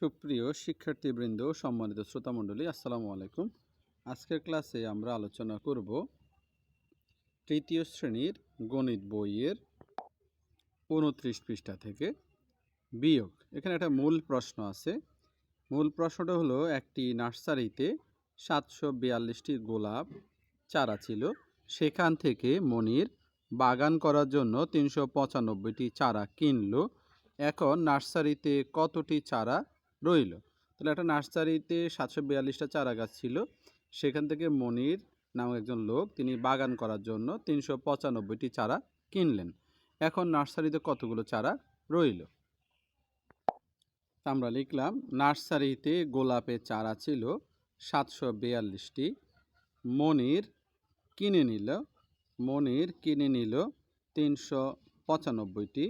সুপ্রিয় শিক্ষার্থীবৃন্দ, সম্মানিত শ্রোতামণ্ডলী, আসসালামু আলাইকুম। আজকের ক্লাসে আমরা আলোচনা করব তৃতীয় শ্রেণির গণিত বইয়ের উনত্রিশ পৃষ্ঠা থেকে বিয়োগ। এখানে একটা মূল প্রশ্ন আছে। মূল প্রশ্নটা হলো, একটি নার্সারিতে সাতশো বিয়াল্লিশটি গোলাপ চারা ছিল। সেখান থেকে মনির বাগান করার জন্য তিনশো পঁচানব্বইটি চারা কিনল। এখন নার্সারিতে কতটি চারা রইল। তাহলে একটা নার্সারিতে সাতশো বিয়াল্লিশটা চারা গাছ ছিল। সেখান থেকে মনির নামক একজন লোক, তিনি বাগান করার জন্য তিনশো পঁচানব্বইটি চারা কিনলেন। এখন নার্সারিতে কতগুলো চারা রইল? আমরা লিখলাম, নার্সারিতে গোলাপের চারা ছিল সাতশো বিয়াল্লিশটি। মনির কিনে নিল, মনির কিনে নিল তিনশো পঁচানব্বইটি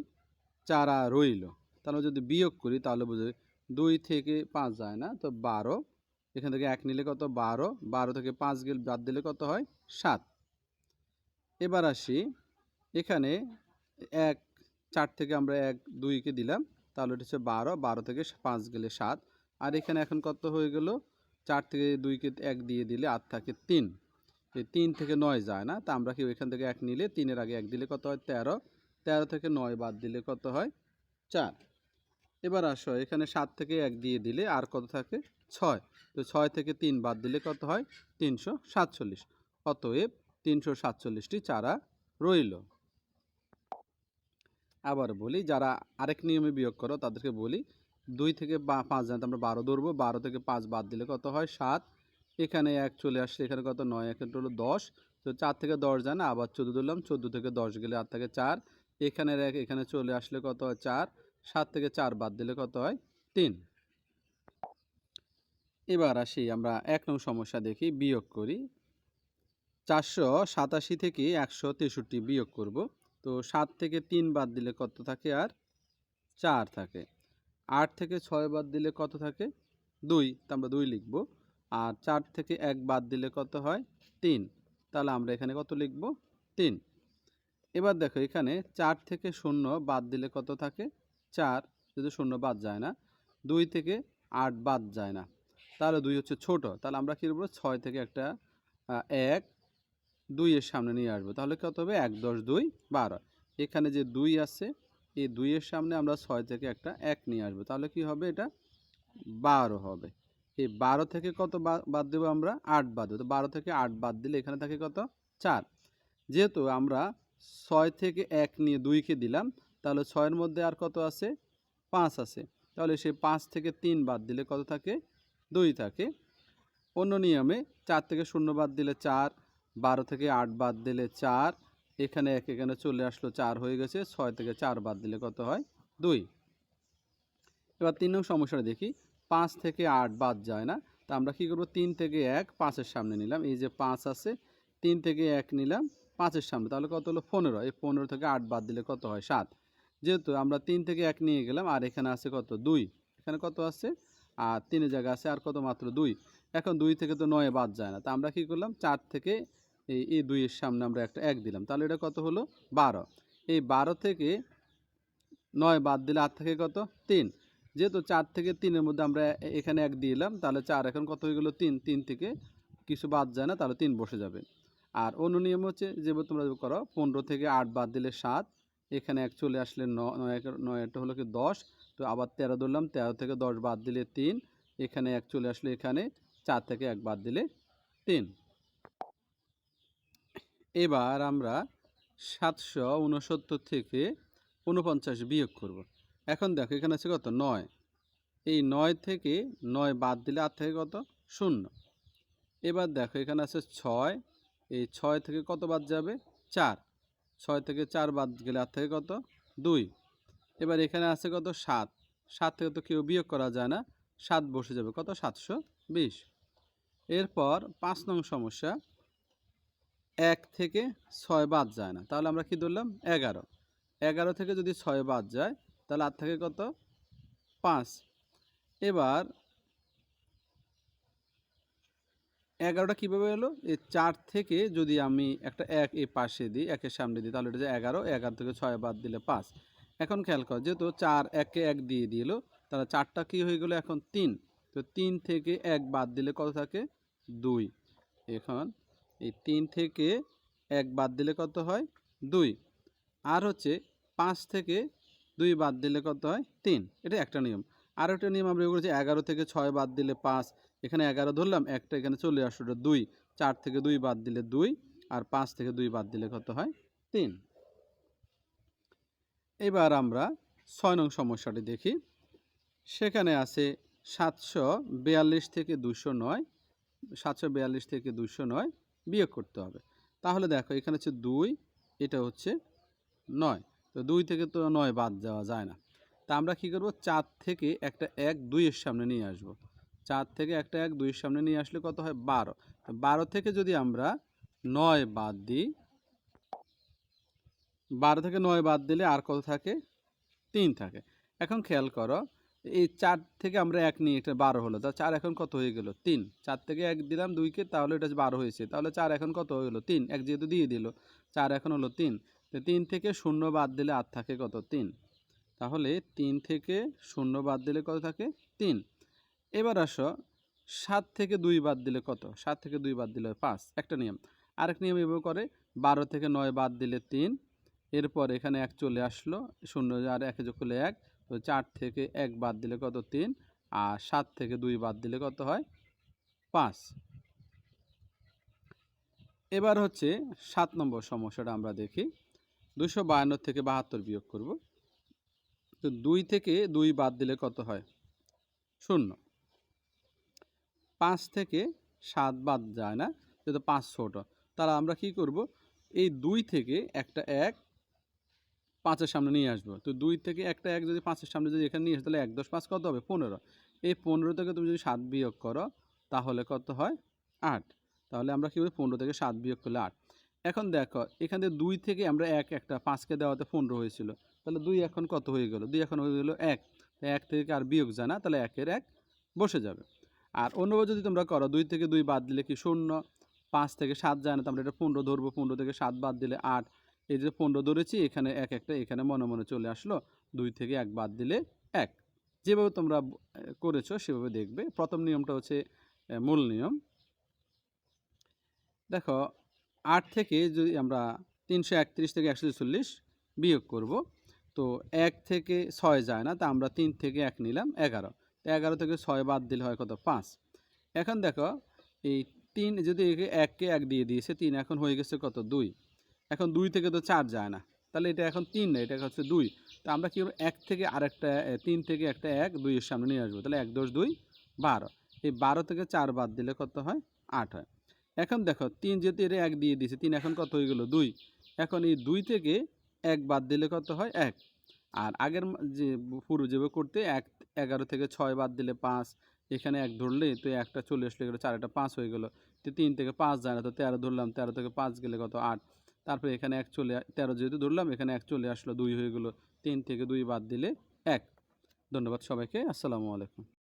চারা রইল। তাহলে যদি বিয়োগ করি, তাহলে বুঝে দুই থেকে পাঁচ যায় না, তো বারো। এখান থেকে এক নিলে কত? বারো। বারো থেকে পাঁচ গেল বাদ দিলে কত হয়? সাত। এবার আসি, এখানে এক, চার থেকে আমরা এক, দুইকে দিলাম, তাহলে এটা হচ্ছে বারো। বারো থেকে পাঁচ গেলে সাত। আর এখানে এখন কত হয়ে গেল? চার থেকে দুইকে এক দিয়ে দিলে আট থাকে তিন। এই তিন থেকে নয় যায় না, তা আমরা কি এখান থেকে এক নিলে তিনের আগে এক দিলে কত হয়? তেরো। তেরো থেকে নয় বাদ দিলে কত হয়? চার। এবার আসো, এখানে সাত থেকে এক দিয়ে দিলে আর কত থাকে? ছয়। তো ছয় থেকে তিন বাদ দিলে কত হয়? তিনশো সাতচল্লিশ। অতএব তিনশো সাতচল্লিশটি চারা রইল। আবার বলি, যারা আরেক নিয়মে বিয়োগ করো, তাদেরকে বলি, দুই থেকে বা পাঁচ জানতে আমরা বারো ধরবো, বারো থেকে পাঁচ বাদ দিলে কত হয়? সাত। এখানে এক চলে আসলে এখানে কত? নয়। এখানে হলো দশ। তো চার থেকে দশ জানা, আবার চোদ্দ ধরলাম, চোদ্দ থেকে দশ গেলে আর থেকে চার। এখানের এক, এখানে চলে আসলে কত হয়? চার। সাত থেকে চার বাদ দিলে কত হয়? তিন। এবার আসি, আমরা এক নং সমস্যা দেখি, বিয়োগ করি। চারশো সাতাশি থেকে একশো তেষট্টি বিয়োগ করব। তো সাত থেকে তিন বাদ দিলে কত থাকে আর? চার থাকে। আট থেকে ছয় বাদ দিলে কত থাকে? দুই, তা আমরা দুই লিখব। আর চার থেকে এক বাদ দিলে কত হয়? তিন। তাহলে আমরা এখানে কত লিখব? তিন। এবার দেখো, এখানে চার থেকে শূন্য বাদ দিলে কত থাকে? চার যদি শূন্য বাদ যায় না, দুই থেকে আট বাদ যায় না, তাহলে দুই হচ্ছে ছোট, তাহলে আমরা কী করব? ছয় থেকে একটা এক দুইয়ের সামনে নিয়ে আসব, তাহলে কত হবে? এক, দশ, দুই, বারো। এখানে যে দুই আছে, এই দুইয়ের সামনে আমরা ছয় থেকে একটা এক নিয়ে আসব, তাহলে কি হবে এটা? বারো হবে। এই বারো থেকে কত বাদ দেবো আমরা? আট বাদ দেবো। তো বারো থেকে আট বাদ দিলে এখানে থাকে কত? চার। যেহেতু আমরা ছয় থেকে এক নিয়ে দুইকে দিলাম তাহলে ছয়ের মধ্যে আর কত আছে? পাঁচ আছে। তাহলে সেই পাঁচ থেকে তিন বাদ দিলে কত থাকে? দুই থাকে। অন্য নিয়মে চার থেকে শূন্য বাদ দিলে চার, বারো থেকে আট বাদ দিলে চার, এখানে এক, এখানে চলে আসলো চার হয়ে গেছে, ছয় থেকে চার বাদ দিলে কত হয়? দুই। এবার তিন নং সমস্যাটা দেখি। পাঁচ থেকে আট বাদ যায় না। তা আমরা কী করব? তিন থেকে এক পাঁচের সামনে নিলাম। এই যে পাঁচ আছে, তিন থেকে এক নিলাম, পাঁচের সামনে। তাহলে কত হলো? পনেরো। এই পনেরো থেকে আট বাদ দিলে কত হয়? সাত। যেহেতু আমরা তিন থেকে এক নিয়ে গেলাম, আর এখানে আছে কত? দুই। এখানে কত আছে? আর তিনের জায়গা আছে, আর কত মাত্র দুই? এখন দুই থেকে তো নয় বাদ যায় না। তা আমরা কী করলাম? চার থেকে এই এই দুইয়ের সামনে আমরা একটা এক দিলাম। তাহলে এটা কত হলো? বারো। এই বারো থেকে নয় বাদ দিলে আর থেকে কত? তিন। যেহেতু চার থেকে তিনের মধ্যে আমরা এখানে এক দিলাম তাহলে চার এখন কত হয়ে গেলো? তিন। তিন থেকে কিছু বাদ যায় না, তাহলে তিন বসে যাবে। আর অন্য নিয়ম হচ্ছে যে তোমরা করো, পনেরো থেকে আট বাদ দিলে সাত এখানে এক চলে আসলে নয় নয় একটা হলো কি দশ, তো আবার তেরো ধরলাম, তেরো থেকে দশ বাদ দিলে তিন, এখানে এক চলে আসলে এখানে চার থেকে এক বাদ দিলে তিন। এবার আমরা সাতশো উনসত্তর থেকে উনপঞ্চাশ বিয়োগ করব। এখন দেখো, এখানে আছে কত? নয়। এই নয় থেকে, নয় বাদ দিলে আর থেকে কত? শূন্য। এবার দেখো, এখানে আছে ছয়। এই ছয় থেকে কত বাদ যাবে? চার। ছয় থেকে চার বাদ গেলে আর থেকে কত? দুই। এবার এখানে আছে কত? সাত। সাত থেকে তো কেউ বিয়োগ করা যায় না। সাত বসে যাবে কত? সাতশো বিশ। এরপর পাঁচ নং সমস্যা। এক থেকে ছয় বাদ যায় না। তাহলে আমরা কি ধরলাম? এগারো। এগারো থেকে যদি ছয় বাদ যায়, তাহলে আর থেকে কত? পাঁচ। এবার এগারোটা কীভাবে এলো? এই চার থেকে যদি আমি একটা এক এ পাশে দিই, একের সামনে দিই, তাহলে এটা যে এগারো এগারো থেকে ছয় বাদ দিলে পাঁচ। এখন খেয়াল কর, যেহেতু চার একে এক দিয়ে দিল, তাহলে চারটা কী হয়ে গেলো এখন? তিন। তো তিন থেকে এক বাদ দিলে কত থাকে? দুই। এখন এই তিন থেকে এক বাদ দিলে কত হয়? দুই। আর হচ্ছে পাঁচ থেকে দুই বাদ দিলে কত হয়? তিন। এটা একটা নিয়ম। আর একটা নিয়ম আমরা করেছি এগারো থেকে ছয় বাদ দিলে পাঁচ এখানে এগারো ধরলাম, একটা এখানে চলে আসলো দুই। চার থেকে দুই বাদ দিলে দুই, আর পাঁচ থেকে দুই বাদ দিলে কত হয়? তিন। এবার আমরা ছয় নং সমস্যাটি দেখি। সেখানে আছে সাতশো বিয়াল্লিশ থেকে দুশো নয়, সাতশো বিয়াল্লিশ থেকে দুশো নয় বিয়োগ করতে হবে। তাহলে দেখো, এখানে হচ্ছে দুই, এটা হচ্ছে নয়। তো দুই থেকে তো নয় বাদ যাওয়া যায় না। তা আমরা কী করব? চার থেকে একটা এক দুইয়ের সামনে নিয়ে আসব। চার থেকে একটা এক, দুইয়ের সামনে নিয়ে আসলে কত হয়? বারো। বারো থেকে যদি আমরা নয় বাদ দিই, বারো থেকে নয় বাদ দিলে আর কত থাকে? তিন থাকে। এখন খেয়াল করো, এই চার থেকে আমরা এক নিয়ে এটা বারো হলো। তা চার এখন কত হয়ে গেল? তিন। চার থেকে এক দিলাম দুইকে, তাহলে এটা বারো হয়েছে, তাহলে চার এখন কত হয়ে গেলো? তিন। এক যেহেতু দিয়ে দিল, চার এখন হলো তিন। তো তিন থেকে শূন্য বাদ দিলে আর থাকে কত? তিন। তাহলে তিন থেকে শূন্য বাদ দিলে কত থাকে? তিন। এবার আসো, সাত থেকে দুই বাদ দিলে কত? সাত থেকে দুই বাদ দিলে পাঁচ, একটা নিয়ম। আরেক নিয়ম এভাবে করে, বারো থেকে নয় বাদ দিলে তিন, এরপর এখানে এক চলে আসলো, শূন্য আর একে যোগ করলে এক, তো চার থেকে এক বাদ দিলে কত? তিন, আর সাত থেকে দুই বাদ দিলে কত হয়? পাঁচ। এবার হচ্ছে সাত নম্বর সমস্যাটা আমরা দেখি। দুশো বায়ান্ন থেকে বাহাত্তর বিয়োগ করব। তো দুই থেকে দুই বাদ দিলে কত হয়? শূন্য। পাঁচ থেকে সাত বাদ যায় না, যেহেতু পাঁচ ছোট। তাহলে আমরা কি করব? এই দুই থেকে একটা এক পাঁচের সামনে নিয়ে আসব। তো দুই থেকে একটা এক যদি পাঁচের সামনে যদি এখানে নিয়ে আসো, তাহলে এক দশ পাঁচ কত হবে? পনেরো। এই পনেরো থেকে তুমি যদি সাত বিয়োগ করো, তাহলে কত হয়? আট। তাহলে আমরা কী করি? পনেরো থেকে সাত বিয়োগ করলে আট। এখন দেখো, এখান থেকে দুই থেকে আমরা এক, একটা পাঁচকে দেওয়াতে পনেরো হয়েছিল। তাহলে দুই এখন কত হয়ে গেল? দুই এখন হয়ে গেলো এক। এক থেকে আর বিয়োগ জানা তাহলে একের এক বসে যাবে। আর অন্যভাবে যদি তোমরা করো, দুই থেকে দুই বাদ দিলে কি শূন্য, পাঁচ থেকে সাত যায় না তো আমরা এটা পনেরো ধরবো, পনেরো থেকে সাত বাদ দিলে আট। এই যে পনেরো ধরেছি, এখানে এক একটা, এখানে মনে মনে চলে আসলো, দুই থেকে এক বাদ দিলে এক। যেভাবে তোমরা করেছ, সেভাবে দেখবে। প্রথম নিয়মটা হচ্ছে মূল নিয়ম। দেখো, আট থেকে যদি আমরা তিনশো একত্রিশ থেকে একশো চল্লিশ বিয়োগ করব, তো এক থেকে ছয় যায় না, তা আমরা তিন থেকে এক নিলাম, এগারো। এগারো থেকে ছয় বাদ দিলে হয় কত? পাঁচ। এখন দেখো, এই তিন যদি এককে এক দিয়ে দিয়েছে তিন এখন হয়ে গেছে কত? দুই। এখন দুই থেকে তো চার যায় না। তাহলে এটা এখন তিন না, এটা হচ্ছে দুই। তো আমরা কী এক থেকে আরেকটা তিন থেকে একটা এক, দুইয়ের সামনে নিয়ে আসব। তাহলে এক, দশ, দুই, বারো। এই বারো থেকে চার বাদ দিলে কত হয়? আট হয়। এখন দেখো, তিন যেহেতু এটা এক দিয়ে দিয়েছে, তিন এখন কত হয়ে গেলো? দুই। এখন এই দুই থেকে এক বাদ দিলে কত হয়? এক। আর আগের যে পুরো যেভাবে করতে এক, এগারো থেকে ছয় বাদ দিলে পাঁচ, এখানে এক ধরলে তো একটা চলে আসলে গেলো চারটা পাঁচ হয়ে গেলো। তো তিন থেকে পাঁচ যায় না, তো তেরো ধরলাম, তেরো থেকে পাঁচ গেলে কত আট? তারপরে এখানে এক চলে, তেরো যেহেতু ধরলাম, এখানে এক চলে আসলো, দুই হয়ে গেলো, তিন থেকে দুই বাদ দিলে এক। ধন্যবাদ সবাইকে, আসসালামু আলাইকুম।